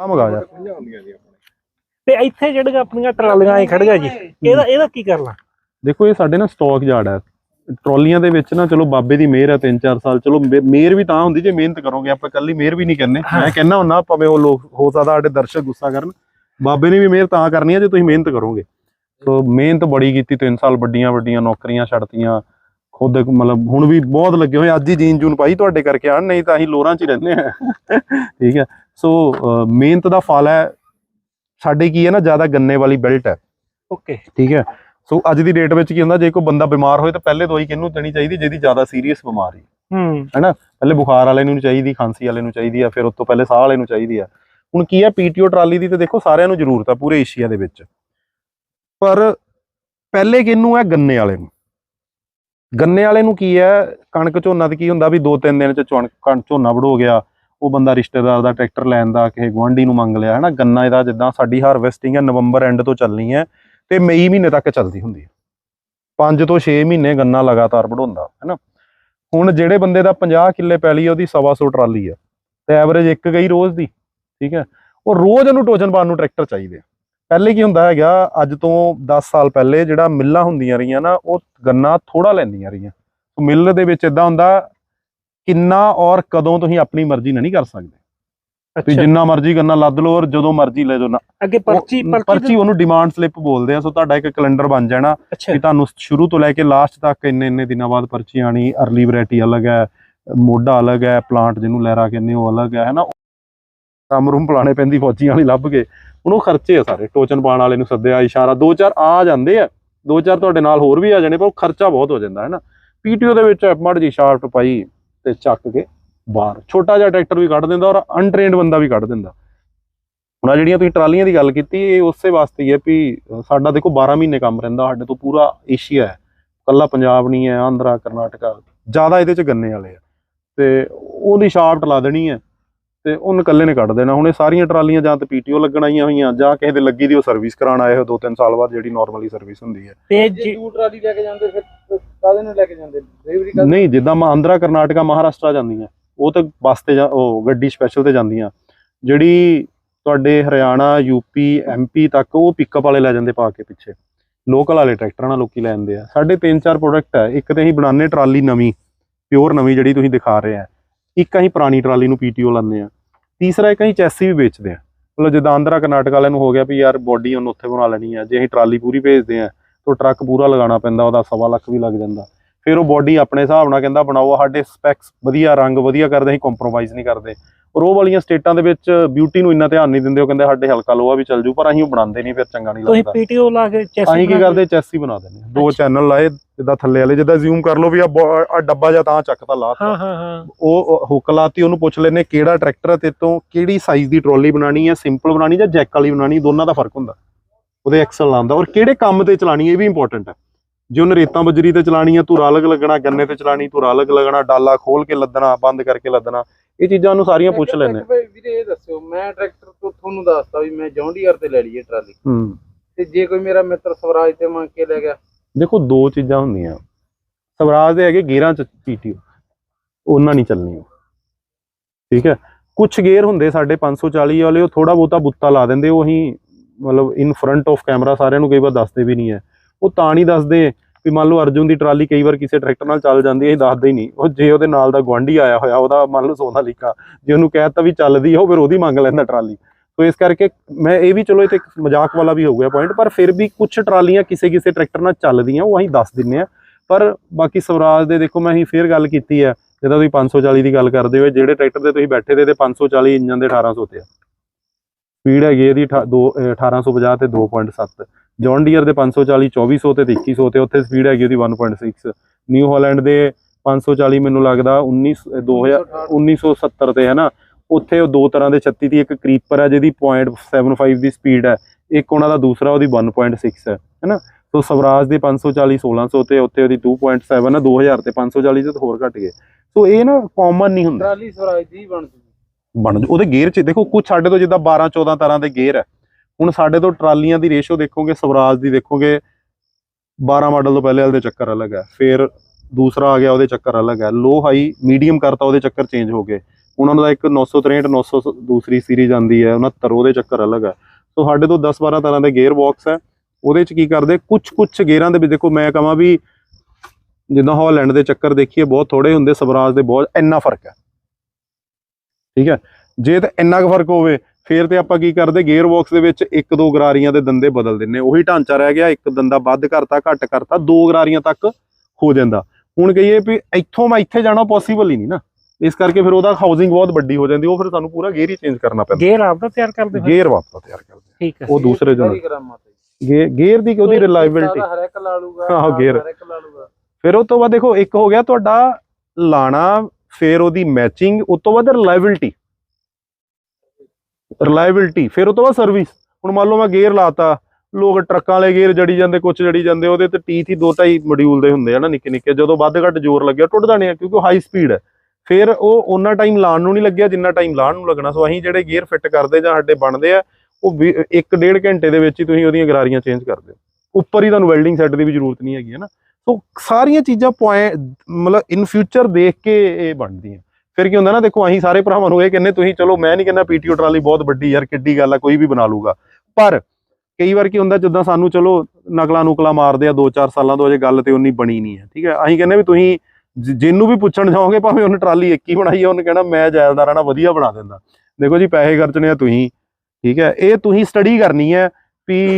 ਆ ਮਗਾ ਜਾ। ਤੇ ਇੱਥੇ ਜਿਹੜੀਆਂ ਆਪਣੀਆਂ ਟਰਾਲੀਆਂ ਹੀ ਖੜੀਆਂ ਜੀ ਇਹਦਾ ਇਹਦਾ ਕੀ ਕਰਨਾ? ਦੇਖੋ ਇਹ ਸਾਡੇ ਨਾ ਸਟਾਕ ਯਾਰਡ ਹੈ ਟਰਾਲੀਆਂ ਦੇ ਵਿੱਚ ਨਾ ਚਲੋ ਬਾਬੇ ਦੀ ਮਿਹਰ ਹੈ 3-4 ਸਾਲ ਚਲੋ ਮਿਹ- ਮਿਹਰ ਵੀ ਤਾਂ ਹੁੰਦੀ ਜੇ ਮਿਹਨਤ ਕਰੋਗੇ ਆਪਾਂ ਕੱਲੀ ਮਿਹਰ ਵੀ ਨਹੀਂ ਕਰਨੇ। ਮੈਂ ਕਹਿੰਦਾ ਹੁੰਨਾ ਭਾਵੇਂ ਉਹ ਲੋਕ ਹੋ ਸਕਦਾ ਸਾਡੇ ਦਰਸ਼ਕ ਗੁੱਸਾ ਕਰਨ। ਬਾਬੇ ਨੇ ਵੀ ਮਿਹਰ ਤਾਂ ਕਰਨੀ ਹੈ ਜੇ ਤੁਸੀਂ ਮਿਹਨਤ ਕਰੋਗੇ। ਸੋ ਮਿਹਨਤ ਬੜੀ ਕੀਤੀ 3 ਸਾਲ ਵੱਡੀਆਂ ਵੱਡੀਆਂ ਨੌਕਰੀਆਂ ਛੱਡਤੀਆਂ। ਖੁਦ ਮਤਲਬ ਹੁਣ ਵੀ ਬਹੁਤ ਲੱਗੇ ਹੋਏ ਅੱਜ ਹੀ ਜੀਨ ਜੂਨ ਪਾਈ ਤੁਹਾਡੇ ਕਰਕੇ ਆਣ ਨਹੀਂ ਤਾਂ ਅਸੀਂ ਲੋਰਾਂ 'ਚ ਹੀ ਰਹਿੰਦੇ ਆ। ਠੀਕ ਹੈ ਸੋ ਮਿਹਨਤ ਦਾ ਫਲ ਹੈ ਸਾਡੇ ਕੀ ਹੈ ਨਾ ਜ਼ਿਆਦਾ ਗੰਨੇ ਵਾਲੀ ਬੈਲਟ ਹੈ। ਓਕੇ ਠੀਕ ਹੈ? ਸੋ ਅੱਜ ਦੀ ਡੇਟ ਵਿੱਚ ਕੀ ਹੁੰਦਾ ਜੇ ਕੋਈ ਬੰਦਾ ਬਿਮਾਰ ਹੋਏ ਤਾਂ ਪਹਿਲੇ ਦਵਾਈ ਕਿਹਨੂੰ ਦੇਣੀ ਚਾਹੀਦੀ ਜਿਹਦੀ ਜ਼ਿਆਦਾ ਸੀਰੀਅਸ ਬਿਮਾਰੀ ਹੂੰ। ਹੈਨਾ? ਪਹਿਲੇ ਬੁਖਾਰ ਵਾਲੇ ਨੂੰ ਚਾਹੀਦੀ ਖਾਂਸੀ ਵਾਲੇ ਨੂੰ ਚਾਹੀਦੀ ਆ ਫਿਰ ਉਸ ਤੋਂ ਪਹਿਲੇ ਸਾਹ ਵਾਲੇ ਨੂੰ ਚਾਹੀਦੀ ਆ। ਹੁਣ ਕੀ ਹੈ ਪੀਟੀਓ ਟਰਾਲੀ ਦੀ ਤੇ ਦੇਖੋ ਸਾਰਿਆਂ ਨੂੰ ਜ਼ਰੂਰਤ ਆ ਪੂਰੇ ਏਸ਼ੀਆ ਦੇ ਵਿੱਚ। ਪਰ ਪਹਿਲੇ ਕਿਹਨੂੰ ਹੈ? ਗੰਨੇ ਵਾਲੇ ਨੂੰ। ਗੰਨੇ ਵਾਲੇ ਨੂੰ ਕੀ ਹੈ? ਕਣਕ ਝੋਨਾ ਤੇ ਕੀ ਹੁੰਦਾ ਵੀ 2-3 ਦਿਨ ਚ ਝੋਨਾ ਵੜੋ ਗਿਆ ਉਹ ਬੰਦਾ ਰਿਸ਼ਤੇਦਾਰ ਦਾ ਟਰੈਕਟਰ ਲੈਣ ਦਾ ਕਿਸੇ ਗੁਆਂਢੀ ਨੂੰ ਮੰਗ ਲਿਆ ਹੈਨਾ? ਗੰਨਾ ਇਹਦਾ ਜਿੱਦਾਂ ਸਾਡੀ ਹਾਰਵੈਸਟਿੰਗ ਹੈ ਨਵੰਬਰ ਐਂਡ ਤੋਂ ਚੱਲਣੀ ਹੈ ਤੇ ਮਈ ਮਹੀਨੇ ਤੱਕ ਚੱਲਦੀ ਹੁੰਦੀ ਹੈ। 5 ਤੋਂ 6 ਮਹੀਨੇ ਗੰਨਾ ਲਗਾਤਾਰ ਵਢਾਉਂਦਾ ਹੈਨਾ? ਹੁਣ ਜਿਹੜੇ ਬੰਦੇ ਦਾ 50 ਕਿੱਲੇ ਪੈਲੀ ਆ, ਉਹਦੀ 125 ਟਰਾਲੀ ਆ। ਤੇ ਐਵਰੇਜ ਇੱਕ ਗਈ ਰੋਜ਼ ਦੀ ਠੀਕ ਹੈ? ਉਹ ਰੋਜ਼ ਉਹਨੂੰ ਟੋਜਨ ਪਾਉਣ ਨੂੰ ਟਰੈਕਟਰ ਚਾਹੀਦੇ ਆ। ਪਹਿਲੇ ਕੀ ਹੁੰਦਾ ਹੈਗਾ ਅੱਜ ਤੋਂ 10 ਸਾਲ ਪਹਿਲੇ ਜਿਹੜਾ ਮਿੱਲਾਂ ਹੁੰਦੀਆਂ ਰਹੀਆਂ ਨਾ ਉਹ ਗੰਨਾ ਥੋੜਾ ਲੈਂਦੀਆਂ ਰਹੀਆਂ। ਮਿੱਲ ਦੇ ਵਿੱਚ ਇਦਾਂ ਹੁੰਦਾ ਕਿੰਨਾ ਔਰ ਕਦੋਂ ਤੁਸੀਂ ਆਪਣੀ ਮਰਜ਼ੀ ਨਾਲ ਨਹੀਂ ਕਰ ਸਕਦੇ। ਤੁਸੀਂ ਜਿੰਨਾ ਮਰਜ਼ੀ ਗੰਨਾ ਲੱਦ ਲਓ ਔਰ ਜਦੋਂ ਮਰਜ਼ੀ ਲੈ ਜਾਓ ਨਾ। ਅੱਗੇ ਪਰਚੀ ਪਰਚੀ ਉਹਨੂੰ ਡਿਮਾਂਡ ਸਲਿੱਪ ਬੋਲਦੇ ਆ ਸੋ ਤੁਹਾਡਾ ਇੱਕ ਕੈਲੰਡਰ ਬਣ ਜਾਣਾ ਕਿ ਤੁਹਾਨੂੰ ਸ਼ੁਰੂ ਤੋਂ ਲੈ ਕੇ ਲਾਸਟ ਤੱਕ ਇੰਨੇ ਇੰਨੇ ਦਿਨਾਂ ਬਾਅਦ ਪਰਚੀ ਆਣੀ ਅਰਲੀ ਵੈਰਾਈਟੀ ਅਲੱਗ ਹੈ ਮੋਢਾ ਅਲੱਗ ਹੈ ਪਲਾਂਟ ਜਿਹਨੂੰ ਲਹਿਰਾ ਕਹਿੰਦੇ ਉਹ ਅਲੱਗ ਹੈ ਹੈਨਾ? ਕੰਮ ਰੂਮ ਪਲਾਣੇ ਪੈਂਦੀ ਫੌਜੀਆਂ ਵਾਲੀ ਲੱਭ ਕੇ ਹੁਣ ਉਹ ਖਰਚੇ ਆ ਸਾਰੇ ਟੋਚਨ ਪਾਣ ਵਾਲੇ ਨੂੰ ਸੱਦਿਆ ਇਸ਼ਾਰਾ ਦੋ ਚਾਰ ਆ ਜਾਂਦੇ ਆ ਦੋ ਚਾਰ ਤੁਹਾਡੇ ਨਾਲ ਹੋਰ ਵੀ ਆ ਜਾਣੇ ਪਰ ਉਹ ਖਰਚਾ ਬਹੁਤ ਹੋ ਜਾਂਦਾ ਹੈ ਨਾ ਪੀਟੀਓ ਦੇ ਵਿੱਚ ਮੜ ਜੀ ਸ਼ਾਫਟ ਪਾਈ ਤੇ ਚੱਕ ਕੇ ਬਾਹਰ। ਛੋਟਾ ਜਿਹਾ ਟਰੈਕਟਰ ਵੀ ਕੱਢ ਦਿੰਦਾ ਔਰ ਅਨਟ੍ਰੇਨਡ ਬੰਦਾ ਵੀ ਕੱਢ ਦਿੰਦਾ। ਹੁਣ ਆਹ ਜਿਹੜੀਆਂ ਤੁਸੀਂ ਟਰਾਲੀਆਂ ਦੀ ਗੱਲ ਕੀਤੀ, ਇਹ ਉਸੇ ਵਾਸਤੇ ਹੀ ਹੈ ਵੀ ਸਾਡਾ ਦੇਖੋ 12 ਮਹੀਨੇ ਕੰਮ ਰਹਿੰਦਾ, ਸਾਡੇ ਤੋਂ ਪੂਰਾ ਏਸ਼ੀਆ ਹੈ। ਕੱਲਾ ਪੰਜਾਬ ਨਹੀਂ ਹੈ, ਆਂਧਰਾ, ਕਰਨਾਟਕਾ, ਜ਼ਿਆਦਾ ਇਹਦੇ ਚ ਗੰਨੇ ਵਾਲੇ ਆ। ਤੇ ਉਹਦੀ ਸ਼ਾਫਟ ਲਾ ਦੇਣੀ ਹੈ। ਤੇ ਉਹਨ ਇਕੱਲੇ ਨੇ ਕੱਢ ਦੇਣਾ। ਹੁਣ ਇਹ ਸਾਰੀਆਂ ਟਰਾਲੀਆਂ ਜਾਂ ਤੇ ਪੀਟੀਓ ਲੱਗਣ ਆਈਆਂ ਹੋਈਆਂ ਜਾਂ ਕਿਸੇ ਦੇ ਲੱਗੀ ਦੀ ਉਹ ਸਰਵਿਸ ਕਰਾਉਣ ਆਏ ਹੋ ਦੋ ਤਿੰਨ ਸਾਲ ਬਾਅਦ ਜਿਹੜੀ ਨਾਰਮਲੀ ਸਰਵਿਸ ਹੁੰਦੀ ਹੈ। ਤੇ ਜੇ ਦੂਰ ਟਰਾਲੀ ਲੈ ਕੇ ਜਾਂਦੇ ਫਿਰ ਕਾਹਦੇ ਨੂੰ ਲੈ ਕੇ ਜਾਂਦੇ? ਡਿਲੀਵਰੀ ਕਰ ਨਹੀਂ ਜਿੱਦਾਂ ਮ- ਆਂਧਰਾ ਕਰਨਾਟਕਾ ਮਹਾਰਾਸ਼ਟਰ ਜਾਂਦੀਆਂ ਉਹ ਤਾਂ ਬੱਸ ਤੇ ਜਾਂ ਉਹ ਗੱਡੀ ਸਪੈਸ਼ਲ ਤੇ ਜਾਂਦੀਆਂ। ਜਿਹੜੀ ਤੁਹਾਡੇ ਹਰਿਆਣਾ ਯੂਪੀ ਐਮਪੀ ਤੱਕ ਉਹ ਪਿਕਅਪ ਵਾਲੇ ਲੈ ਜਾਂਦੇ ਪਾ ਕੇ ਪਿੱਛੇ। ਲੋਕਲ ਵਾਲੇ ਟਰੈਕਟਰਾਂ ਨਾਲ ਲੋਕੀ ਲੈ ਜਾਂਦੇ ਆ। ਸਾਡੇ ਤਿੰਨ ਚਾਰ ਪ੍ਰੋਡਕਟ ਹੈ। ਇੱਕ ਤੇ ਅਸੀਂ ਬਣਾਉਂਦੇ ਟਰਾਲੀ ਨਵੀਂ ਪਿਓਰ ਨਵੀਂ ਜਿਹੜੀ ਤੁਸੀਂ ਦਿਖਾ ਰਹੇ ਆ। ਇੱਕ ਅਸੀਂ ਪੁਰਾਣੀ ਟਰਾਲੀ ਨੂੰ ਪੀਟੀਓ ਲਾਉਂਦੇ ਆ ਤੀਸਰਾ ਇੱਕ ਅਸੀਂ ਚੈਸੀ ਵੀ ਵੇਚਦੇ ਆ ਮਤਲਬ ਜਿੱਦਾਂ ਆਂਧਰਾ ਕਰਨਾਟਕ ਵਾਲਿਆਂ ਨੂੰ ਹੋ ਗਿਆ ਵੀ ਯਾਰ ਬੋਡੀ ਉਹਨੂੰ ਉੱਥੇ ਬਣਾ ਲੈਣੀ ਆ, ਜੇ ਅਸੀਂ ਟਰਾਲੀ ਪੂਰੀ ਭੇਜਦੇ ਆ ਤਾਂ ਟਰੱਕ ਪੂਰਾ ਲਗਾਉਣਾ ਪੈਂਦਾ, ਉਹਦਾ ਸਵਾ ਲੱਖ ਵੀ ਲੱਗ ਜਾਂਦਾ। ਫਿਰ ਉਹ ਬੋਡੀ ਆਪਣੇ ਹਿਸਾਬ ਨਾਲ ਕਹਿੰਦਾ ਬਣਾਓ ਸਾਡੇ ਸਪੈਕਸ ਵਧੀਆ, ਰੰਗ ਵਧੀਆ ਕਰਦੇ, ਅਸੀਂ ਕੰਪਰੋਮਾਈਜ਼ ਨਹੀਂ ਕਰਦੇ। ਉਹ ਵਾਲੀਆਂ ਸਟੇਟਾਂ ਦੇ ਵਿੱਚ ਬਿਊਟੀ ਨੂੰ ਇੰਨਾ ਧਿਆਨ ਨਹੀਂ ਦਿੰਦੇ ਉਹ ਕਹਿੰਦੇ ਸਾਡੇ ਹਲਕਾ ਲੋਹਾ ਵੀ ਚੱਲ ਜੂ ਪਰ ਅਸੀਂ ਉਹ ਬਣਾਉਂਦੇ ਨਹੀਂ ਫਿਰ ਚੰਗਾ ਨਹੀਂ ਤੁਸੀਂ ਲੱਗਦਾ। ਪੀਟੀਓ ਲਾ ਕੇ ਚੈਸੀ ਅਸੀਂ ਕੀ ਕਰਦੇ ਚੈਸੀ ਬਣਾ ਦਿੰਦੇ ਹਾਂ। ਦੋ। ਚੈਨਲ ਲਾਏ ਜਿੱਦਾਂ ਥੱਲੇ ਵਾਲੇ ਜਿੱਦਾਂ ਜ਼ੂਮ ਕਰ ਲਓ ਵੀ ਆ ਡੱਬਾ ਜਾਂ ਤਾਂ ਚੱਕਤਾ ਲਾਤਾ ਹਾਂ ਹਾਂ ਹਾਂ। ਉਹ ਹੁੱਕ ਲਾਤੀ ਉਹਨੂੰ ਪੁੱਛ ਲੈਨੇ ਕਿਹੜਾ ਟਰੈਕਟਰ ਹੈ ਤੇ ਤੋਂ ਕਿਹੜੀ ਸਾਈਜ਼ ਦੀ ਟਰਾਲੀ ਬਣਾਣੀ ਹੈ ਸਿੰਪਲ ਬਣਾਣੀ ਜਾਂ ਜੈਕ ਵਾਲੀ ਬਣਾਣੀ ਦੋਨਾਂ ਦਾ ਫ਼ਰਕ ਹੁੰਦਾ। ਉਹਦੇ ਐਕਸਲ ਲਾਉਂਦਾ ਔਰ ਕਿਹੜੇ ਕੰਮ ਤੇ ਚਲਾਣੀ ਇਹ ਵੀ ਇੰਪੋਰਟੈਂਟ ਹੈ ਜੇ ਉਹਨੇ ਰੇਤਾਂ ਬਜਰੀ ਤੇ ਚਲਾਣੀ ਹੈ ਧੁਰਾ ਅਲੱਗ ਲੱਗਣਾ ਗੰਨੇ ਤੇ ਚਲਾਣੀ ਧੁਰਾ ਅਲੱਗ ਲੱਗਣਾ ਡਾਲਾ ਖੋਲ ਕੇ ਲੱਦਣਾ ਬੰਦ ਕਰਕੇ ਲੱਦਣਾ ਇਹ ਚੀਜ਼ਾਂ ਨੂੰ ਸਾਰੀਆਂ ਪੁੱਛ ਲੈਨੇ ਵੀਰੇ ਇਹ ਦੱਸਿਓ ਮੈਂ ਟਰੈਕਟਰ ਤੋਂ ਤੁਹਾਨੂੰ ਦੱਸਤਾ ਵੀ ਮੈਂ ਜੌਂਡੀਅਰ ਤੇ ਲੈ ਲਈਏ ਟਰਾਲੀ। ਹੂੰ। ਤੇ ਜੇ ਕੋਈ ਮੇਰਾ ਮਿੱਤਰ ਸਵਰਾਜ ਤੇ ਮੰਗ ਕੇ ਲੈ ਗਿਆ? ਦੇਖੋ ਦੋ ਚੀਜ਼ਾਂ ਹੁੰਦੀਆਂ। ਸਵਰਾਜ ਦੇ ਹੈਗੇ ਗੇਅਰਾਂ ਚ ਪੀਟੀਓ। ਉਹਨਾਂ ਨਹੀਂ ਚੱਲਣੀ ਠੀਕ ਹੈ? ਕੁਝ ਗੇਅਰ ਹੁੰਦੇ ਸਾਡੇ 540 ਵਾਲੇ ਉਹ ਥੋੜਾ ਬਹੁਤਾ ਬੁੱਤਾ ਲਾ ਦਿੰਦੇ ਉਹ ਅਸੀਂ ਮਤਲਬ ਇਨ ਫਰੰਟ ਆਫ ਕੈਮਰਾ ਸਾਰਿਆਂ ਨੂੰ ਕਈ ਵਾਰ ਦੱਸਦੇ ਵੀ ਨਹੀਂ ਹੈ। ਉਹ ਤਾਂ ਨਹੀਂ ਦੱਸਦੇ ਵੀ ਮੰਨ ਲਓ ਅਰਜੁਨ ਦੀ ਟਰਾਲੀ ਕਈ ਵਾਰ ਕਿਸੇ ਟਰੈਕਟਰ ਨਾਲ ਚੱਲ ਜਾਂਦੀ ਹੈ ਅਸੀਂ ਦੱਸਦੇ ਹੀ ਨਹੀਂ। ਉਹ ਜੇ ਉਹਦੇ ਨਾਲ ਦਾ ਗੁਆਂਢੀ ਆਇਆ ਹੋਇਆ, ਉਹਦਾ ਮੰਨ ਲਓ ਸੋਨਾ ਸੋਨਾਲੀਕਾ ਜੇ ਉਹਨੂੰ ਕਹਿਤਾ ਵੀ ਚੱਲਦੀ ਆ, ਉਹ ਫਿਰ ਉਹਦੀ ਮੰਗ ਲੈਂਦਾ ਟਰਾਲੀ। ਸੋ ਇਸ ਕਰਕੇ ਮੈਂ ਇਹ ਵੀ ਚਲੋ, ਇਹ ਤੇ ਇੱਕ ਮਜ਼ਾਕ ਵਾਲਾ ਵੀ ਹੋ ਗਿਆ ਪੁਆਇੰਟ ਪਰ ਫਿਰ ਵੀ ਕੁਝ ਟਰਾਲੀਆਂ ਕਿਸੇ ਕਿਸੇ ਟਰੈਕਟਰ ਨਾਲ ਚੱਲਦੀਆਂ, ਉਹ ਅਸੀਂ ਦੱਸ ਦਿੰਨੇ ਆ ਪਰ ਬਾਕੀ ਸਵਰਾਜ ਦੇ ਦੇਖੋ, ਮੈਂ ਅਸੀਂ ਫੇਰ ਗੱਲ ਕੀਤੀ ਹੈ, ਜਦੋਂ ਤੁਸੀਂ 540 ਦੀ ਗੱਲ ਕਰਦੇ ਹੋ ਜਿਹੜੇ ਟਰੈਕਟਰ ਤੇ ਤੁਸੀਂ ਬੈਠੇ ਦੇ ਤੇ 540 ਇੰਜਨ ਦੇ 1800 ਤੇ ਆ। ਸਪੀਡ ਹੈਗੀ ਇਹਦੀ ਅਠਾ- ਦੋ ਅਹ 1850 ਤੇ 2.7 ਜੌਨ ਡੀਅਰ ਦੇ 540 2400 ਤੇ 2100 ਤੇ ਉੱਥੇ ਸਪੀਡ ਹੈਗੀ ਉਹਦੀ 1.6 ਨਿਊ ਹਾਲੈਂਡ ਦੇ 540 ਮੈਨੂੰ ਲੱਗਦਾ 19 2000 1970 ਤੇ ਹੈ ਨਾ ਉੱਥੇ ਉਹ ਦੋ ਤਰ੍ਹਾਂ ਦੇ 36 ਦੀ ਇੱਕ ਕਰੀਪਰ ਹੈ ਜਿਹਦੀ 0.75 ਦੀ ਸਪੀਡ ਹੈ। ਇੱਕ ਉਹਨਾਂ ਦਾ ਦੂਸਰਾ ਉਹਦੀ 1.6 ਹੈ ਹੈਨਾ? ਸੋ ਸਵਰਾਜ ਦੇ 540 1600 ਤੇ ਉੱਥੇ ਉਹਦੀ 2.7 ਹੈ। 2000 ਤੇ 540 ਤੇ ਹੋਰ ਘਟ ਗਏ। ਸੋ ਇਹ ਨਾ ਕਾਮਨ ਨਹੀਂ ਹੁੰਦਾ। ਟਰਾਲੀ ਸਵਰਾਜ ਦੀ ਬਣ ਜੂ- ਉਹਦੇ ਗੇਅਰ 'ਚ ਦੇਖੋ ਕੁਝ ਸਾਡੇ ਤੋਂ ਜਿੱਦਾਂ 12 14 ਤਰ੍ਹਾਂ ਦੇ ਗੇਅਰ ਹੈ। ਹੁਣ ਸਾਡੇ ਤੋਂ ਟਰਾਲੀਆਂ ਦੀ ਰੇਸ਼ੋ ਦੇਖੋਗੇ, ਸਵਰਾਜ ਦੀ ਦੇਖੋਗੇ 12 ਮਾਡਲ ਤੋਂ ਪਹਿਲੇ ਵਾਲੇ ਦੇ ਚੱਕਰ ਅਲੱਗ ਹੈ ਫਿਰ ਦੂਸਰਾ ਆ ਗਿਆ, ਉਹਦੇ ਚੱਕਰ ਅਲੱਗ ਹੈ ਲੋ ਹਾਈ ਮੀਡੀਅਮ ਕਰਤਾ ਉਹਦੇ ਚੱਕਰ ਚੇਂਜ ਹੋ ਗਏ। ਉਹਨਾਂ ਦਾ ਇੱਕ 963 900 ਦੂਸਰੀ ਸੀਰੀਜ਼ ਆਂਦੀ ਹੈ 69 ਉਹਦੇ ਚੱਕਰ ਅਲੱਗ ਹੈ ਸੋ ਸਾਡੇ ਤੋਂ 10 12 ਤਰ੍ਹਾਂ ਦੇ ਗੇਅਰ ਬਾਕਸ ਹੈ ਉਹਦੇ ਚ ਕੀ ਕਰਦੇ ਕੁਝ ਕੁਝ ਗੇਅਰਾਂ ਦੇ ਵਿੱਚ ਦੇਖੋ, ਮੈਂ ਕਹਾਂ ਵੀ ਜਿੱਦਾਂ ਹਾਲੈਂਡ ਦੇ ਚੱਕਰ ਦੇਖੀਏ, ਬਹੁਤ ਥੋੜੇ ਹੁੰਦੇ, ਸਵਰਾਜ ਦੇ ਬਹੁਤ, ਇੰਨਾ ਫ਼ਰਕ ਹੈ ਠੀਕ ਹੈ ਜੇ ਤਾਂ ਇੰਨਾ ਕੁ ਫ਼ਰਕ ਹੋਵੇ ਫੇਰ ਤੇ ਆਪਾਂ ਕੀ ਕਰਦੇ ਗੇਅਰ ਬਾਕਸ ਦੇ ਵਿੱਚ ਇੱਕ ਦੋ ਗਰਾਰੀਆਂ ਦੇ ਦੰਦੇ ਬਦਲ ਦਿੰਨੇ ਉਹੀ ਢਾਂਚਾ ਰਹਿ ਗਿਆ ਇੱਕ ਦੰਦਾ ਵੱਧ ਕਰਤਾ ਘੱਟ ਕਰਤਾ ਦੋ ਗਰਾਰੀਆਂ ਤੱਕ ਹੋ ਜਾਂਦਾ। ਹੁਣ ਕਹੀਏ ਵੀ ਇੱਥੋਂ ਮੈਂ ਇੱਥੇ ਜਾਣਾ ਪੋਸੀਬਲ ਹੀ ਨਹੀਂ ਨਾ। ਇਸ ਕਰਕੇ ਫਿਰ ਉਹਦਾ ਹਾਊਸਿੰਗ ਬਹੁਤ ਵੱਡੀ ਹੋ ਜਾਂਦੀ ਉਹ ਫਿਰ ਸਾਨੂੰ ਪੂਰਾ ਗੇਅਰ ਹੀ ਚੇਂਜ ਕਰਨਾ ਪੈਂਦਾ। ਗੇਅਰ ਆਪਦਾ ਤਿਆਰ ਕਰਦੇ ਹੋ ਗੇਅਰ ਵਾਪਸ ਤਿਆਰ ਕਰਦੇ। ਠੀਕ ਹੈ। ਉਹ ਦੂਸਰੇ ਜੋ ਸਾਰੀ ਗ੍ਰਾਮਾਂ ਤੇ? ਗੇ- ਗੇਅਰ ਦੀ ਉਹਦੀ ਰਿਲਾਇਬਿਲਟੀ ਹਰ ਇੱਕ ਲਾ ਲੂਗਾ ਲਾ ਲੂਗਾ। ਫਿਰ ਉਹ ਤੋਂ ਬਾਅਦ ਦੇਖੋ ਇੱਕ ਹੋ ਗਿਆ ਤੁਹਾਡਾ ਲਾਣਾ ਫਿਰ ਉਹਦੀ ਮੈਚਿੰਗ ਉਸ ਤੋਂ ਬਾਅਦ ਰਿਲਾਇਬਿਲਟੀ ਰਿਲਾਇਬਿਲਟੀ, ਫਿਰ ਉਹ ਤੋਂ ਬਾਅਦ ਸਰਵਿਸ ਹੁਣ ਮੰਨ ਲਓ ਮੈਂ ਗੇਅਰ ਲਾਤਾ, ਲੋਕ ਟਰੱਕਾਂ ਵਾਲੇ ਗੇਅਰ ਜੜੀ ਜਾਂਦੇ, ਕੁਛ ਜੜੀ ਜਾਂਦੇ, ਉਹਦੇ ਤੇ ਟੀਥ ਹੀ ਦੋ ਢਾਈ ਮੋਡਿਊਲ ਦੇ ਹੁੰਦੇ ਆ ਨਾ, ਨਿੱਕੇ ਨਿੱਕੇ। ਜਦੋਂ ਵੱਧ ਘੱਟ ਜ਼ੋਰ ਲੱਗਿਆ, ਟੁੱਟ ਜਾਣੇ ਆ, ਕਿਉਂਕਿ ਉਹ ਹਾਈ ਸਪੀਡ ਹੈ। ਫਿਰ ਉਹ ਉਹਨਾਂ ਟਾਈਮ ਲਾਣ ਨੂੰ ਨਹੀਂ ਲੱਗਿਆ ਜਿੰਨਾ ਟਾਈਮ ਲਾਣ ਨੂੰ ਲੱਗਣਾ। ਸੋ ਅਸੀਂ ਜਿਹੜੇ ਗੇਅਰ ਫਿੱਟ ਕਰਦੇ ਜਾਂ ਸਾਡੇ ਬਣਦੇ ਆ, ਉਹ ਵੀ- ਇੱਕ ਡੇਢ ਘੰਟੇ ਦੇ ਵਿੱਚ ਹੀ ਤੁਸੀਂ ਉਹਦੀਆਂ ਗਰਾਰੀਆਂ ਚੇਂਜ ਕਰ ਦਿਓ ਉੱਪਰ ਹੀ ਤੁਹਾਨੂੰ ਵੈਲਡਿੰਗ ਸੈੱਟ ਦੀ ਵੀ ਜ਼ਰੂਰਤ ਨਹੀਂ ਹੈਗੀ, ਹੈ ਨਾ। ਸੋ ਸਾਰੀਆਂ ਚੀਜ਼ਾਂ ਪੁਆਇੰਟ ਮਤਲਬ ਇਨ ਫਿਊਚਰ ਦੇਖ ਕੇ ਇਹ ਬਣਦੀਆਂ। ਫਿਰ ਕੀ ਹੁੰਦਾ ਨਾ, ਦੇਖੋ ਅਸੀਂ ਸਾਰੇ ਭਰਾਵਾਂ ਨੂੰ ਇਹ ਕਹਿੰਨੇ ਤੁਸੀਂ ਚਲੋ ਮੈਂ ਨਹੀਂ ਕਹਿੰਦਾ ਪੀਟੀਓ ਟਰਾਲੀ ਬਹੁਤ ਵੱਡੀ ਯਾਰ, ਕਿੱਡੀ ਗੱਲ ਆ, ਕੋਈ ਵੀ ਬਣਾ ਲੂਗਾ ਪਰ ਕਈ ਵਾਰ ਕੀ ਹੁੰਦਾ, ਜਿੱਦਾਂ ਸਾਨੂੰ ਚਲੋ ਨਕਲਾਂ ਨੁਕਲਾ ਮਾਰਦੇ ਆ 2-4 ਸਾਲਾਂ ਤੋਂ ਅਜੇ ਗੱਲ ਤੇ ਉਨੀ ਬਣੀ ਨਹੀਂ ਹੈ, ਠੀਕ ਹੈ? ਅਸੀਂ ਕਹਿੰਦੇ ਵੀ ਤੁਸੀਂ ਜਿ- ਜਿਹਨੂੰ ਵੀ ਪੁੱਛਣ ਜਾਓਗੇ, ਭਾਵੇਂ ਉਹਨੇ ਟਰਾਲੀ ਇੱਕ ਹੀ ਬਣਾਈ ਹੈ ਉਹਨੇ ਕਹਿਣਾ ਮੈਂ ਜਾਇਲਦਾਰਾਂ ਨਾਲ ਵਧੀਆ ਬਣਾ ਦਿੰਦਾ। ਦੇਖੋ ਜੀ, ਪੈਸੇ ਖਰਚਣੇ ਆ ਤੁਸੀਂ, ਠੀਕ ਹੈ? ਇਹ ਤੁਸੀਂ ਸਟੱਡੀ ਕਰਨੀ ਹੈ ਵੀ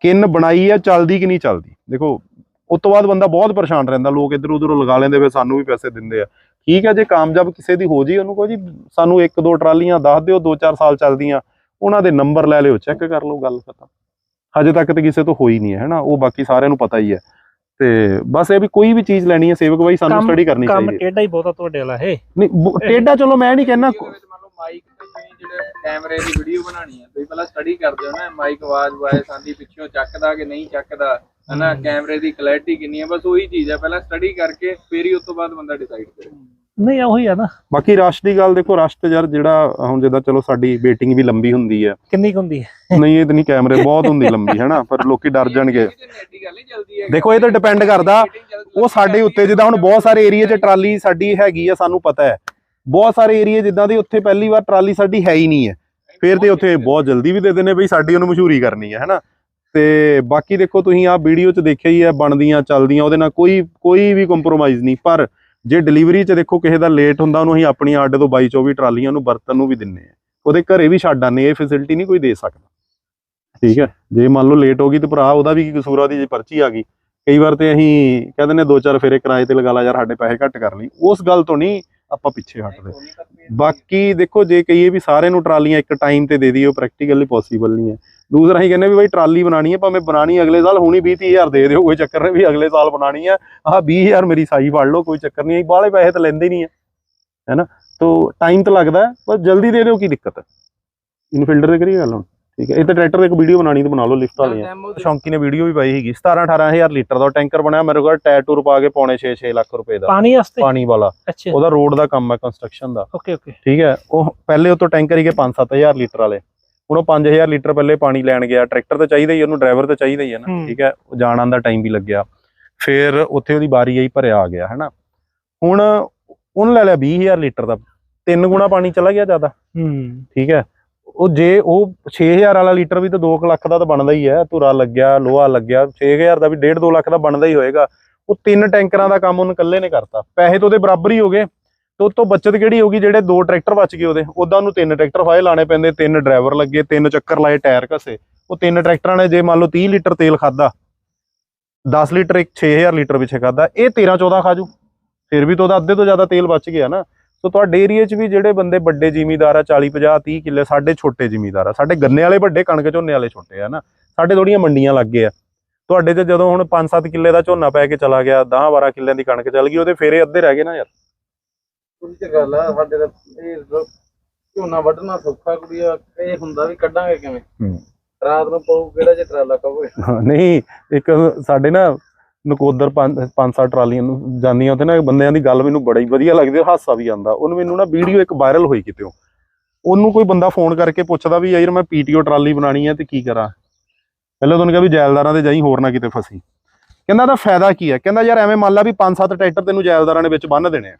ਕਿੰਨ ਬਣਾਈ ਹੈ ਚੱਲਦੀ ਕਿ ਨਹੀਂ ਚੱਲਦੀ। ਦੇਖੋ, ਉਸ ਤੋਂ ਬਾਅਦ ਬੰਦਾ ਬਹੁਤ ਪਰੇਸ਼ਾਨ ਰਹਿੰਦਾ, ਲੋਕ ਇੱਧਰ ਉੱਧਰੋਂ ਲਗਾ ਲੈਂਦੇ, ਫਿਰ ਸਾਨੂੰ ਵੀ ਪੈਸੇ ਦਿੰਦੇ ਆ। ਠੀਕ ਹੈ ਜੇ ਕਾਮਯਾਬ ਕਿਸੇ ਦੀ ਹੋ ਜੀ ਉਹਨੂੰ ਕਹੋ ਜੀ ਸਾਨੂੰ ਇੱਕ ਦੋ ਟਰਾਲੀਆਂ ਦੱਸ ਦਿਓ 2-4 ਸਾਲ ਚੱਲਦੀਆਂ ਉਹਨਾਂ ਦੇ ਨੰਬਰ ਲੈ ਲਿਓ ਚੈੱਕ ਕਰ ਲਓ ਗੱਲ ਖਤਮ। ਹਜੇ ਤੱਕ ਤੇ ਕਿਸੇ ਤੋਂ ਹੋਈ ਨਹੀਂ ਹੈ ਹਨਾ? ਉਹ ਬਾਕੀ ਸਾਰਿਆਂ ਨੂੰ ਪਤਾ ਹੀ ਹੈ। ਤੇ ਬਸ ਇਹ ਵੀ ਕੋਈ ਵੀ ਚੀਜ਼ ਲੈਣੀ ਹੈ ਸੇਵਕ ਬਾਈ ਸਾਨੂੰ ਕੰਮ- ਸਟੱਡੀ ਕਰਨੀ ਕੰਮ ਚਾਹੀਦੀ ਹੈ। ਟੇਢਾ ਹੀ ਬਹੁਤਾ ਤੁਹਾਡੇ ਵਾਲਾ ਇਹ। ਨਹੀਂ ਟੇਢਾ ਚਲੋ ਮੈਂ ਨਹੀਂ ਕਹਿੰਦਾ ਮਾਈਕ ਤੇ ਤੁਸੀਂ ਜਿਹੜੇ ਕੈਮਰੇ ਦੀ ਵੀਡੀਓ ਬਣਾਣੀ ਹੈ ਤੁਸੀਂ ਪਹਿਲਾਂ ਸਟੱਡੀ ਕਰਦੇ ਹੋ ਨਾ ਮਾਈਕ ਆਵਾਜ਼ ਵਾਇਸ ਆਂਦੀ ਪਿੱਛੋਂ ਚੱਕਦਾ ਕਿ ਨਹੀਂ ਚੱਕਦਾ? ਹਨਾ ਕੈਮਰੇ ਦੀ ਕਲੈਰਿਟੀ ਕਿੰਨੀ ਹੈ ਬਸ ਉਹੀ ਚੀਜ਼ ਹੈ ਪਹਿਲਾਂ ਸਟੱਡੀ ਕਰਕੇ ਫਿਰ ਹੀ ਉਸ ਤੋਂ ਬਾਅਦ ਬੰਦਾ ਡਿਸਾਈਡ ਕਰੇ। ਨਹੀਂ ਉਹੀ ਆ ਨਾ। ਬਾਕੀ ਰਸ਼ ਦੀ ਗੱਲ ਦੇਖੋ ਰਸ਼ ਤੇ ਯਾਰ ਜਿਹੜਾ ਹੁਣ ਜਿੱਦਾਂ ਚਲੋ ਸਾਡੀ ਵੇਟਿੰਗ ਵੀ ਲੰਬੀ ਹੁੰਦੀ ਹੈ ਕਿੰਨੀ ਕੁ ਹੁੰਦੀ ਹੈ ਨਹੀਂ ਇਹ ਤਾਂ ਨਹੀਂ ਕੈਮਰੇ ਬਹੁਤ ਹੁੰਦੀ ਲੰਬੀ ਹੈਨਾ ਪਰ ਲੋਕੀ ਡਰ ਜਾਣਗੇ। ਦੇਖੋ ਇਹ ਤਾਂ ਡਿਪੈਂਡ ਕਰਦਾ ਉਹ ਸਾਡੇ ਉੱਤੇ ਜਿੱਦਾਂ ਹੁਣ ਬਹੁਤ ਸਾਰੇ ਏਰੀਆ 'ਚ ਟਰਾਲੀ ਸਾਡੀ ਹੈਗੀ ਆ ਸਾਨੂੰ ਪਤਾ ਹੈ। ਬਹੁਤ ਸਾਰੇ ਏਰੀਆ ਜਿੱਦਾਂ ਦੇ ਉੱਥੇ ਪਹਿਲੀ ਵਾਰ ਟਰਾਲੀ ਸਾਡੀ ਹੈ ਹੀ ਨਹੀਂ ਹੈ। ਫਿਰ ਤੇ ਉੱਥੇ ਬਹੁਤ ਜਲਦੀ ਵੀ ਦੇ ਦਿੰਦੇ ਬਈ ਸਾਡੀ ਉਹਨੂੰ ਮਸ਼ਹੂਰੀ ਕਰਨੀ ਹੈ ਹੈਨਾ। ਤੇ ਬਾਕੀ ਦੇਖੋ ਤੁਸੀਂ ਆਹ ਵੀਡੀਓ 'ਚ ਦੇਖਿਆ ਹੀ ਹੈ, ਬਣਦੀਆਂ, ਚੱਲਦੀਆਂ, ਉਹਦੇ ਨਾਲ ਕੋਈ ਕੋਈ ਵੀ ਕੰਪਰੋਮਾਈਜ਼ ਨਹੀਂ। ਪਰ ਜੇ ਡਿਲੀਵਰੀ 'ਚ ਦੇਖੋ ਕਿਸੇ ਦਾ ਲੇਟ ਹੁੰਦਾ, ਉਹਨੂੰ ਅਸੀਂ ਆਪਣੀਆਂ ਅੱਡ ਤੋਂ 22 24 ਟਰਾਲੀਆਂ ਨੂੰ ਬਰਤਨ ਨੂੰ ਵੀ ਦਿੰਨੇ ਆ। ਉਹਦੇ ਘਰੇ ਵੀ ਛੱਡ ਆਨੇ ਇਹ ਫੈਸਿਲਿਟੀ ਨਹੀਂ ਕੋਈ ਦੇ ਸਕਦਾ। ਠੀਕ ਹੈ, ਜੇ ਮੰਨ ਲਓ ਲੇਟ ਹੋ ਗਈ ਤੇ ਭਰਾ, ਉਹਦਾ ਵੀ ਕੀ ਕਸੂਰ ਆ ਉਹਦੀ ਜੇ ਪਰਚੀ ਆ ਗਈ। ਕਈ ਵਾਰ ਤੇ ਅਸੀਂ ਕਹਿੰਦੇ ਨੇ ਦੋ ਚਾਰ ਫੇਰੇ ਕਿਰਾਏ ਤੇ ਲਗਾ ਲਾ, ਯਾਰ ਸਾਡੇ ਪੈਸੇ ਘੱਟ ਕਰ ਲਈ। ਉਸ ਗੱਲ ਤੋਂ ਨਹੀਂ ਆਪਾਂ ਪਿੱਛੇ ਹਟਦੇ। ਬਾਕੀ ਦੇਖੋ, ਜੇ ਕਹੀਏ ਵੀ ਸਾਰਿਆਂ ਨੂੰ ਟਰਾਲੀਆਂ ਇੱਕ ਟਾਈਮ ਤੇ ਦੇ ਦਈਏ ਪ੍ਰੈਕਟੀਕਲੀ ਪੋਸੀਬਲ ਨਹੀਂ ਹੈ। ਦੂਸਰਾ ਅਸੀਂ ਕਹਿੰਦੇ ਵੀ ਬਈ ਟਰਾਲੀ ਬਣਾਣੀ ਹੈ ਭਾਵੇਂ ਬਣਾਣੀ ਅਗਲੇ ਸਾਲ ਹੁਣੀ 20 ਹਜ਼ਾਰ ਦੇ ਦਿਓ ਕੋਈ ਚੱਕਰ ਨਹੀਂ ਵੀ ਅਗਲੇ ਸਾਲ ਬਣਾਣੀ ਹੈ ਆਹ 20000 ਮੇਰੀ ਸਾਈ ਫੜ ਲਓ ਕੋਈ ਚੱਕਰ ਨਹੀਂ ਬਾਹਲੇ ਪੈਸੇ ਤਾਂ ਲੈਂਦੇ ਨਹੀਂ ਹੈ ਹੈਨਾ? ਤੋ ਟਾਈਮ ਤਾਂ ਲੱਗਦਾ ਹੈ ਪਰ ਜਲਦੀ ਦੇ ਦਿਓ ਕੀ ਦਿੱਕਤ ਹੈ ਇਨਫਿਲਟਰ ਦੇ ਕਰੀਏ ਗੱਲ ਹੁਣ ਠੀਕ ਹੈ? ਇਹ ਤਾਂ ਟਰੈਕਟਰ ਦੀ ਇੱਕ ਵੀਡੀਓ ਬਣਾਣੀ ਤੇ ਬਣਾ ਲਓ ਲਿਫਟ ਵਾਲੀਆਂ ਸ਼ੌਂਕੀ ਨੇ ਵੀਡੀਓ ਵੀ ਪਾਈ ਹੈਗੀ 17 18000 ਲੀਟਰ ਦਾ ਟੈਂਕਰ ਬਣਿਆ ਮੇਰੇ ਕੋਲ ਟਾਇਰ ਟੂਰ ਪਾ ਕੇ ਪੌਣੇ 6 6 ਲੱਖ ਰੁਪਏ ਦਾ। ਪਾਣੀ ਵਾਸਤੇ? ਪਾਣੀ ਵਾਲਾ। ਉਹਦਾ ਰੋਡ ਦਾ ਕੰਮ ਹੈ ਕੰਸਟਰਕਸ਼ਨ ਦਾ। Okay okay. ਠੀਕ ਹੈ? ਉਹ ਪਹਿਲੇ ਉਹ ਤੋਂ ਟੈਂਕਰ ਹੀ 5-7000 ਲੀਟਰ ਵਾਲੇ। ਹੁਣ ਉਹ 5000 ਲੀਟਰ ਪਹਿਲੇ ਪਾਣੀ ਲੈਣ ਗਿਆ ਟਰੈਕਟਰ ਤਾਂ ਚਾਹੀਦਾ ਹੀ ਉਹਨੂੰ ਡਰਾਈਵਰ ਤਾਂ ਚਾਹੀਦਾ ਹੀ ਹੈ ਨਾ। ਠੀਕ ਹੈ ਉਹ ਜਾਣ ਆਉਣ ਦਾ ਟਾਈਮ ਵੀ ਲੱਗਿਆ। ਫਿਰ ਉੱਥੇ ਉਹਦੀ ਬਾਰੀ ਆਈ ਭਰਿਆ ਆ ਗਿਆ ਹੈਨਾ। ਹੁਣ ਉਹਨੇ ਲੈ ਲਿਆ 20000 ਲੀਟਰ ਦਾ ਤਿੰਨ ਗੁਣਾ ਪਾਣੀ ਚਲਾ ਗਿਆ ਜ਼ਿਆਦਾ। ਹੂੰ। ਠੀਕ ਹੈ ਉਹ ਜੇ ਉਹ 6000 ਵਾਲਾ ਲੀਟਰ ਵੀ ਤਾਂ 2 ਲੱਖ ਦਾ ਤਾਂ ਬਣਦਾ ਹੀ ਹੈ ਧੁਰਾ ਲੱਗਿਆ ਲੋਹਾ ਲੱਗਿਆ 6000 ਦਾ ਵੀ 1.5 2 ਲੱਖ ਦਾ ਬਣਦਾ ਹੀ ਹੋਏਗਾ। ਉਹ ਤਿੰਨ ਟੈਂਕਰਾਂ ਦਾ ਕੰਮ ਉਹਨੇ ਇਕੱਲੇ ਨੇ ਕਰਤਾ ਪੈਸੇ ਤਾਂ ਉਹਦੇ ਬਰਾਬਰ ਹੀ ਹੋ ਗਏ। ਤੇ ਉਹ ਤੋਂ ਬੱਚਤ ਕਿਹੜੀ ਹੋਗੀ ਜਿਹੜੇ ਦੋ ਟਰੈਕਟਰ ਬਚ ਗਏ ਉਹਦੇ। ਉਦਾਂ ਨੂੰ ਤਿੰਨ ਟਰੈਕਟਰ ਫਾਇਲ ਲਾਣੇ ਪੈਂਦੇ। ਤਿੰਨ ਡਰਾਈਵਰ ਲੱਗੇ, ਤਿੰਨ ਚੱਕਰ ਲਾਏ ਟਾਇਰ ਘਸੇ। ਉਹ ਤਿੰਨ ਟਰੈਕਟਰਾਂ ਨੇ ਜੇ ਮੰਨ ਲਓ 30 ਲੀਟਰ ਤੇਲ ਖਾਦਾ 10 ਲੀਟਰ ਇੱਕ 6000 ਲੀਟਰ ਪਿੱਛੇ ਖਾਦਾ ਇਹ 13 14 ਖਾਜੂ ਫਿਰ ਵੀ ਤਾਂ ਉਹਦਾ ਅੱਧੇ ਤੋਂ ਜ਼ਿਆਦਾ ਤੇਲ ਬਚ ਗਿਆ ਨਾ। ਸੋ ਤੁਹਾਡੇ ਏਰੀਆ 'ਚ ਵੀ ਜਿਹੜੇ ਬੰਦੇ ਵੱਡੇ ਜ਼ਿਮੀਦਾਰ ਆ 40 50 30 ਕਿੱਲੇ, ਸਾਡੇ ਛੋਟੇ ਜ਼ਿਮੀਦਾਰ ਆ, ਸਾਡੇ ਗੰਨੇ ਵਾਲੇ ਵੱਡੇ, ਕਣਕ ਝੋਨੇ ਵਾਲੇ ਛੋਟੇ ਆ ਨਾ। ਸਾਡੇ ਥੋੜੀਆਂ ਮੰਡੀਆਂ ਲੱਗ ਗਏ ਆ। ਤੁਹਾਡੇ 'ਚ ਜਦੋਂ ਹੁਣ 5-7 ਕਿੱਲੇ ਦਾ ਝੋਨਾ ਪੈ ਕੇ ਚਲਾ ਗਿਆ 10-12 ਕਿੱਲਿਆਂ ਦੀ ਕਣਕ ਚੱਲ ਗਈ, ਉਹਦੇ ਫੇਰੇ ਅੱਧੇ ਰਹਿ ਗਏ ਨਾ ਯਾਰ। ਉਹਦੀ ਤੇ ਗੱਲ ਆ ਸਾਡੇ ਦਾ ਇਹ ਰ- ਝੋਨਾ ਵੱਢਣਾ ਸੌਖਾ ਕੁੜੀਆ ਇਹ ਹੁੰਦਾ ਵੀ ਕੱਢਾਂਗੇ ਕਿਵੇਂ? ਹੂੰ। ਰਾਤ ਨੂੰ ਪਊ ਕਿਹੜਾ ਜੇ ਟਰਾਲਾ ਕਹੋਗੇ? ਹਾਂ, ਨਹੀਂ ਇੱਕ ਸਾਡੇ ਨਾ ਨਕੋਦਰ ਪੰਜ ਪੰਜ ਸੱਤ ਟਰਾਲੀਆਂ ਨੂੰ ਜਾਂਦੀਆਂ ਉੱਥੇ ਨਾ ਬੰਦਿਆਂ ਦੀ ਗੱਲ ਮੈਨੂੰ ਬੜੀ ਵਧੀਆ ਲੱਗਦੀ ਹਾਸਾ ਵੀ ਆਉਂਦਾ। ਉਹਨੂੰ ਮੈਨੂੰ ਨਾ ਵੀਡੀਓ ਇੱਕ ਵਾਇਰਲ ਹੋਈ ਕਿਤੇ ਉਹਨੂੰ ਕੋਈ ਬੰਦਾ ਫੋਨ ਕਰਕੇ ਪੁੱਛਦਾ ਵੀ ਯਾਰ ਮੈਂ ਪੀਟੀਓ ਟਰਾਲੀ ਬਣਾਣੀ ਹੈ ਤੇ ਕੀ ਕਰਾਂ? ਪਹਿਲਾਂ ਤੁਹਾਨੂੰ ਕਿਹਾ ਵੀ ਜੈਲਦਾਰਾਂ ਦੇ ਜਾਈ ਹੋਰ ਨਾ ਕਿਤੇ ਫਸੀ। ਕਹਿੰਦਾ ਦਾ ਫਾਇਦਾ ਕੀ ਹੈ ਕਹਿੰਦਾ ਯਾਰ ਐਵੇਂ ਮੰਨ ਲਾ ਵੀ ਪੰਜ ਸੱਤ ਟਰੈਕਟਰ ਤੈਨੂੰ ਜੈਲਦਾਰਾਂ ਨੇ ਵਿੱਚ ਬੰਨ ਦੇਣੇ ਆ।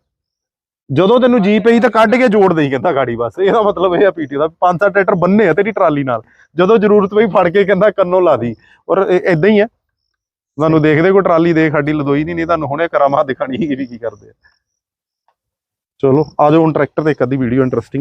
ਜਦੋਂ ਤੈਨੂੰ ਜੀ ਪਈ ਤਾਂ ਕੱਢ ਕੇ ਜੋੜ ਦੇਈ ਕਹਿੰਦਾ ਗਾੜੀ ਬਸ। ਇਹਦਾ ਮਤਲਬ ਇਹ ਆ ਪੀਟੀਓ ਦਾ ਪੰਜ ਸੱਤ ਟਰੈਕਟਰ ਬੰਨੇ ਆ ਤੇਰੀ ਟਰਾਲੀ ਨਾਲ। ਜਦੋਂ ਜ਼ਰੂਰਤ ਪਈ ਫੜ ਕੇ ਕਹਿੰਦਾ ਕੰਨੋਂ ਲਾ ਦੀ। ਔਰ ਇਦਾਂ ਹੀ ਆ। ਤੁਹਾਨੂੰ ਦੇਖਦੇ ਕੋਈ ਟਰਾਲੀ ਦੇਖ, ਸਾਡੀ ਲਦੋਈ ਨਹੀਂ ਨਹੀਂ, ਤੁਹਾਨੂੰ ਹੁਣੇ ਕਰਾਮਾ ਦਿਖਾਣੀ ਸੀ ਵੀ ਕੀ ਕਰਦੇ ਆ। ਚਲੋ ਆਜੋ ਹੁਣ ਟਰੈਕਟਰ ਤੇ ਇੱਕ ਅੱਧੀ ਵੀਡੀਓ ਇੰਟਰਸਟਿੰਗ